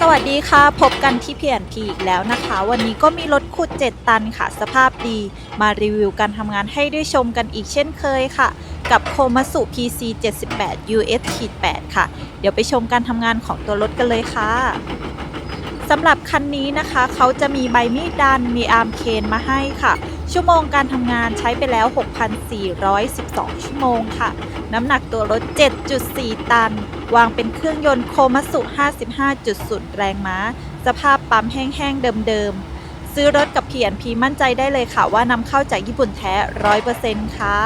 สวัสดีค่ะ พบกันที่เพียนพีอีกแล้วนะคะ วันนี้ก็มีรถขุด 7 ตันค่ะ สภาพดี มารีวิวการทำงานให้ได้ชมกันอีกเช่นเคยค่ะ กับโคมาสุ PC 78 US 8ค่ะ เดี๋ยวไปชมการทำงานของตัวรถกันเลยค่ะ สำหรับคันนี้นะคะ เขาจะมีใบมีดดันมีอาร์มเคนมาให้ค่ะ ชั่วโมงการทำงานใช้ไปแล้ว 6,412 ชั่วโมงค่ะ น้ำหนักตัวรถ 7.4 ตัน วางเป็นเครื่องยนต์โคมัสุ 55.0 แรงม้า สภาพปั๊มแห้งๆ เดิมๆ ซื้อรถกับ P&P มั่นใจได้เลยค่ะว่านำเข้าจากญี่ปุ่นแท้ 100%ค่ะ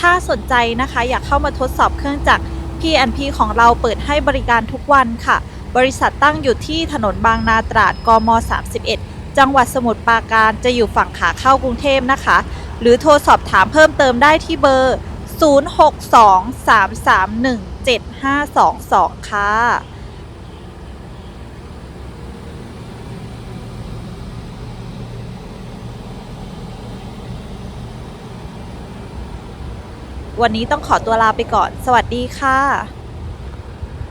ถ้าสนใจนะคะอยากเข้ามาทดสอบเครื่องจักร P&P ของเราเปิดให้บริการทุกวันค่ะ บริษัทตั้งอยู่ที่ถนนบางนาตราดกม 31 จังหวัดสมุทรปราการจะอยู่ฝั่งขาเข้ากรุงเทพนะคะ หรือโทรสอบถามเพิ่มเติมได้ที่เบอร์ 0623317522 ค่ะ วันนี้ต้องขอตัวลาไปก่อน สวัสดีค่ะ